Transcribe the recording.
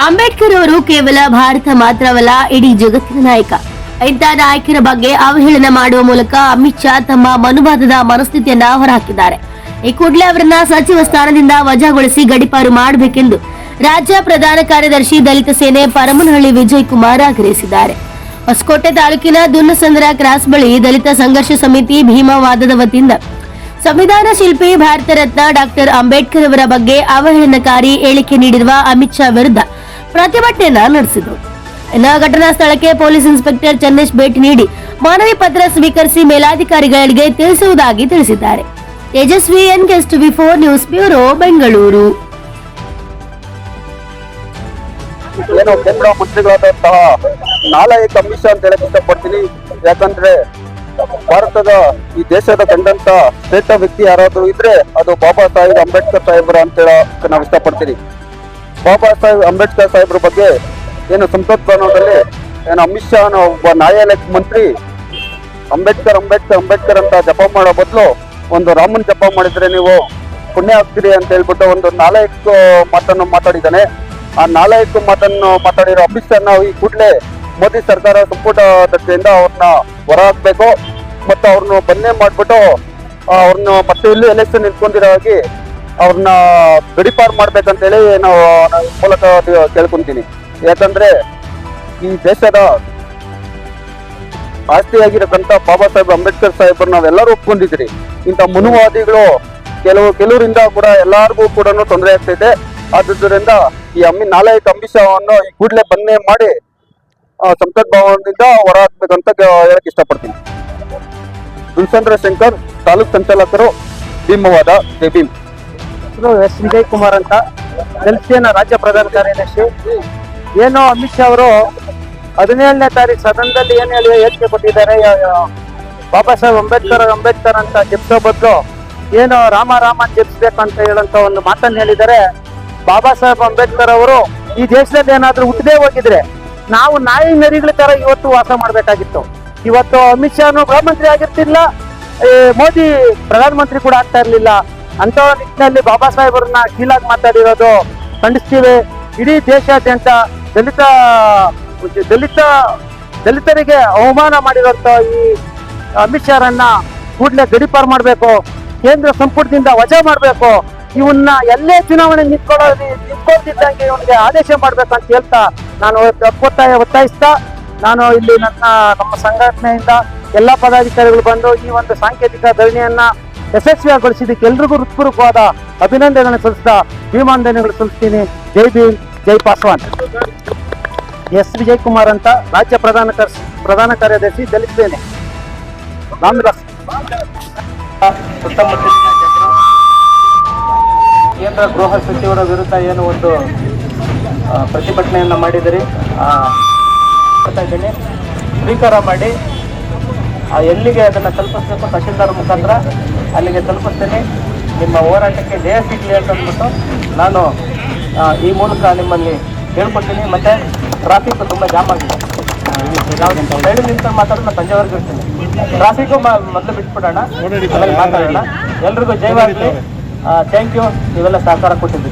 ಅಂಬೇಡ್ಕರ್ ಅವರು ಕೇವಲ ಭಾರತ ಮಾತ್ರವಲ್ಲ, ಇಡೀ ಜಗತ್ತಿನ ನಾಯಕ. ಇಂಥ ನಾಯಕರ ಬಗ್ಗೆ ಅವಹೇಳನ ಮಾಡುವ ಮೂಲಕ ಅಮಿತ್ ಶಾ ತಮ್ಮ ಮನುವಾದದ ಮನಸ್ಥಿತಿಯನ್ನ ಹೊರಹಾಕಿದ್ದಾರೆ. ಈ ಕೂಡಲೇ ಅವರನ್ನ ಸಚಿವ ಸ್ಥಾನದಿಂದ ವಜಾಗೊಳಿಸಿ ಗಡಿಪಾರು ಮಾಡಬೇಕೆಂದು ರಾಜ್ಯ ಪ್ರಧಾನ ಕಾರ್ಯದರ್ಶಿ ದಲಿತ ಸೇನೆ ಪರಮನಹಳ್ಳಿ ವಿಜಯ್ ಕುಮಾರ್ ಆಗ್ರಹಿಸಿದ್ದಾರೆ. ಹೊಸಕೋಟೆ ತಾಲೂಕಿನ ದುನ್ನಸಂದ್ರ ಕ್ರಾಸ್ ಬಳಿ ದಲಿತ ಸಂಘರ್ಷ ಸಮಿತಿ ಭೀಮವಾದದ ವತಿಯಿಂದ ಸಂವಿಧಾನ ಶಿಲ್ಪಿ ಭಾರತ ರತ್ನ ಡಾಕ್ಟರ್ ಅಂಬೇಡ್ಕರ್ ಅವರ ಬಗ್ಗೆ ಅವಹೇಳನಕಾರಿ ಹೇಳಿಕೆ ನೀಡಿರುವ ಅಮಿತ್ ಶಾ ವಿರುದ್ಧ ಪ್ರತಿಭಟನೆಯನ್ನ ನಡೆಸಿದರು. ಇನ್ನು ಘಟನಾ ಸ್ಥಳಕ್ಕೆ ಪೊಲೀಸ್ ಇನ್ಸ್ಪೆಕ್ಟರ್ ಚನ್ನೇಶ್ ಭೇಟಿ ನೀಡಿ ಮನವಿ ಪತ್ರ ಸ್ವೀಕರಿಸಿ ಮೇಲಾಧಿಕಾರಿಗಳಿಗೆ ತಿಳಿಸುವುದಾಗಿ ತಿಳಿಸಿದ್ದಾರೆ. Tejasvi N guest four news bureau Bengaluru. ಏನು ಕೇಂದ್ರ ಮಂತ್ರಿಗಳಾದಂತಹ ನಾಲಯ ಕಮಿಷನ್ ಅಂತ ಹೇಳಕ್ ಇಷ್ಟಪಡ್ತೀನಿ. ಯಾಕಂದ್ರೆ ಭಾರತದ ಈ ದೇಶದ ಕಂಡಂತ ಶ್ರೇಷ್ಠ ವ್ಯಕ್ತಿ ಯಾರಾದರೂ ಇದ್ರೆ ಅದು ಬಾಬಾ ಸಾಹೇಬ್ ಅಂಬೇಡ್ಕರ್ ಸಾಹೇಬ್ರ ಅಂತ ಹೇಳಕ್ ನಾವು ಇಷ್ಟಪಡ್ತೀನಿ ಬಾಬಾ ಸಾಹೇಬ್ ಅಂಬೇಡ್ಕರ್ ಸಾಹೇಬ್ರ ಬಗ್ಗೆ ಏನು ಸಂಸತ್ ಭವನದಲ್ಲಿ ಏನು ಅಮಿತ್ ಶಾ ಒಬ್ಬ ನ್ಯಾಯಾಲಯ ಮಂತ್ರಿ ಅಂಬೇಡ್ಕರ್ ಅಂಬೇಡ್ಕರ್ ಅಂಬೇಡ್ಕರ್ ಅಂತ ಜಪ ಮಾಡೋ ಬದಲು ಒಂದು ರಾಮನ್ ಜಪ ಮಾಡಿದ್ರೆ ನೀವು ಪುಣ್ಯ ಆಗ್ತೀರಿ ಅಂತ ಹೇಳ್ಬಿಟ್ಟು ಒಂದು ನಾಲ್ಕು ಮಾತನ್ನು ಮಾತಾಡಿದ್ದಾನೆ. ಆ ನಾಲ್ಕು ಮಾತನ್ನು ಮಾತಾಡಿರೋ ಅಮಿತ್ ಶಾ ಈ ಕೂಡಲೇ ಮೋದಿ ಸರ್ಕಾರ ಸಂಪುಟ ದರ್ಜೆಯಿಂದ ಅವ್ರನ್ನ ಹೊರ ಹಾಕ್ಬೇಕು ಮತ್ತು ಅವ್ರನ್ನ ಬನ್ನೆ ಮಾಡಿಬಿಟ್ಟು ಅವ್ರನ್ನ ಮತ್ತೆ ಇಲ್ಲಿ ಎಲೆಕ್ಷನ್ ನಿಂತ್ಕೊಂಡಿರೋ ಹಾಗೆ ಅವ್ರನ್ನ ಗಡಿಪಾರು ಮಾಡ್ಬೇಕಂತೇಳಿ ನಾವು ಮೂಲಕ ಕೇಳ್ಕೊಂತೀನಿ. ಯಾಕಂದ್ರೆ ಈ ದೇಶದ ಆಸ್ತಿಯಾಗಿರತಕ್ಕಂಥ ಬಾಬಾ ಸಾಹೇಬ್ ಅಂಬೇಡ್ಕರ್ ಸಾಹೇಬ್ರು ನಾವೆಲ್ಲರೂ ಒಪ್ಕೊಂಡಿದ್ರಿ ಇಂಥ ಮುನುವಾದಿಗಳು ಕೆಲವು, ಕೆಲವರಿಂದ ಕೂಡ ಎಲ್ಲರಿಗೂ ಕೂಡ ತೊಂದರೆ ಆಗ್ತಿದೆ ಆದುದರಿಂದ ಈ ಅಮ್ಮಿ ನಾಲ್ಕು ಅಂಬಿಷವನ್ನು ಈ ಕೂಡಲೇ ಬನ್ನೇ ಮಾಡಿ ಆ, ಸಂಸತ್ ಭವನದಿಂದ ಹೊರ ಹಾಕ್ಬೇಕಂತ ಕ- ಹೇಳಕ್ ಇಷ್ಟಪಡ್ತೀನಿ. ದುಲ್ಸಂದ್ರ ಶಂಕರ್ ತಾಲೂಕ್ ಸಂಚಾಲಕರು ಭೀಮವಾದ ಜೈ ಭೀಮ್ ಎಸ್. ವಿಜಯ್ ಕುಮಾರ್ ಅಂತ ದಲಿತ ರಾಜ್ಯ ಪ್ರಧಾನ ಕಾರ್ಯದರ್ಶಿ. ಏನು ಅಮಿತ್ ಶಾ ಅವರು ಹದಿನೇಳನೇ ತಾರೀಕು ಸದನದಲ್ಲಿ ಏನು ಹೇಳಿ ಹೇಳಿಕೆ ಕೊಟ್ಟಿದ್ದಾರೆ. ಬಾಬಾ ಸಾಹೇಬ್ ಅಂಬೇಡ್ಕರ್ ಅಂಬೇಡ್ಕರ್ ಅಂತ ಜಪಿಸೋ ಬದಲು ಏನು ರಾಮ ರಾಮ ಅಂತ ಹೇಳಂತ ಒಂದು ಮಾತನ್ನ ಹೇಳಿದ್ದಾರೆ. ಬಾಬಾ ಸಾಹೇಬ್ ಅಂಬೇಡ್ಕರ್ ಅವರು ಈ ದೇಶದಲ್ಲಿ ಏನಾದ್ರೂ ಹುಟ್ಟದೇ ಹೋಗಿದ್ರೆ ನಾವು ನಾಯಿ ನರಿಗಳ ತರ ಇವತ್ತು ವಾಸ ಮಾಡ್ಬೇಕಾಗಿತ್ತು. ಇವತ್ತು ಅಮಿತ್ ಶಾನು ಗೃಹ ಮಂತ್ರಿ ಆಗಿರ್ತಿಲ್ಲ ಮೋದಿ ಪ್ರಧಾನಮಂತ್ರಿ ಕೂಡ ಆಗ್ತಾ ಇರ್ಲಿಲ್ಲ. ಅಂತ ನಿಟ್ಟಿನಲ್ಲಿ ಬಾಬಾ ಸಾಹೇಬರನ್ನ ಕೀಲಾಗಿ ಮಾತಾಡಿರೋದು ಖಂಡಿಸ್ತೀವಿ. ಇಡೀ ದೇಶಾದ್ಯಂತ ದಲಿತ ದಲಿತ, ದಲಿತರಿಗೆ ಅವಮಾನ ಮಾಡಿರುವಂತ ಈ ಅಮಿತ್ ಶಾರನ್ನ ಕೂಡಲೇ ಗಡಿಪಾರು ಮಾಡಬೇಕು, ಕೇಂದ್ರ ಸಂಪುಟದಿಂದ ವಜಾ ಮಾಡಬೇಕು, ಇವನ್ನ ಎಲ್ಲೇ ಚುನಾವಣೆ ನಿಂತ್ಕೊಳ್ಳೋದು ನಿಂತ್ಕೊಳ್ತಿದ್ದಂಗೆ ಇವನಿಗೆ ಆದೇಶ ಮಾಡ್ಬೇಕು ಅಂತ ಹೇಳ್ತಾ ನಾನು ಒತ್ತಾಯ ಒತ್ತಾಯಿಸ್ತಾ, ನಾನು ಇಲ್ಲಿ ನನ್ನ, ನಮ್ಮ ಸಂಘಟನೆಯಿಂದ ಎಲ್ಲ ಪದಾಧಿಕಾರಿಗಳು ಬಂದು ಈ ಒಂದು ಸಾಂಕೇತಿಕ ಧರಣಿಯನ್ನ ಯಶಸ್ವಿಯಾಗಿಗೊಳಿಸಿದ್ದಕ್ಕೆ ಎಲ್ರಿಗೂ ಹೃತ್ಪೂರ್ವಕವಾದ ಅಭಿನಂದನೆ ಸಲ್ಲಿಸ್ತಾ ಭೀಮಾಂದನೆಗಳು ಸಲ್ಲಿಸ್ತೀನಿ. ಜೈ ಭೀಮ್, ಜೈ ಪಾಸ್ವಾನ್. ಎಸ್ ವಿಜಯ್ ಕುಮಾರ್ ಅಂತ ರಾಜ್ಯ ಪ್ರಧಾನ ಪ್ರಧಾನ ಕಾರ್ಯದರ್ಶಿ ದಲಿತ ಸೇನೆ. ರಾಮದಾಸ್. ಸುತ್ತಮುತ್ತಲಿನ ಕೇಂದ್ರ ಗೃಹ ಸಚಿವರ ವಿರುದ್ಧ ಏನು ಒಂದು ಪ್ರತಿಭಟನೆಯನ್ನು ಮಾಡಿದರೆ ಮಾಡ್ತಾ ಸ್ವೀಕಾರ ಮಾಡಿ ಎಲ್ಲಿಗೆ ಅದನ್ನು ತಲುಪಿಸ್ಬೇಕು, ತಹಶೀಲ್ದಾರ್ ಮುಖಾಂತರ ಅಲ್ಲಿಗೆ ತಲುಪಿಸ್ತೇನೆ. ನಿಮ್ಮ ಹೋರಾಟಕ್ಕೆ ಜಯ ಸಿಗಲಿ ಅಂತ ಅಂದ್ಬಿಟ್ಟು ನಾನು ಈ ಮೂಲಕ ನಿಮ್ಮಲ್ಲಿ ಹೇಳ್ಕೊಡ್ತೀನಿ ಮತ್ತು ಟ್ರಾಫಿಕ್ ತುಂಬ ಜಾಮ್ ಆಗಿದೆ. ಸೈಡ್ ನಿಂತ್ಕೊಂಡು ಮಾತಾಡೋದು ಸಂಜೆವರೆಗೂ ಇರ್ತೀನಿ ಟ್ರಾಫಿಕ್ಕು ಮೊದಲು ಬಿಟ್ಬಿಡೋಣ. ಮಾತಾಡೋಣ. ಎಲ್ರಿಗೂ ಜಯವಾಗಲಿ ಥ್ಯಾಂಕ್ ಯು ನೀವೆಲ್ಲ ಸಹಕಾರ ಕೊಟ್ಟಿದ್ದೀರಿ.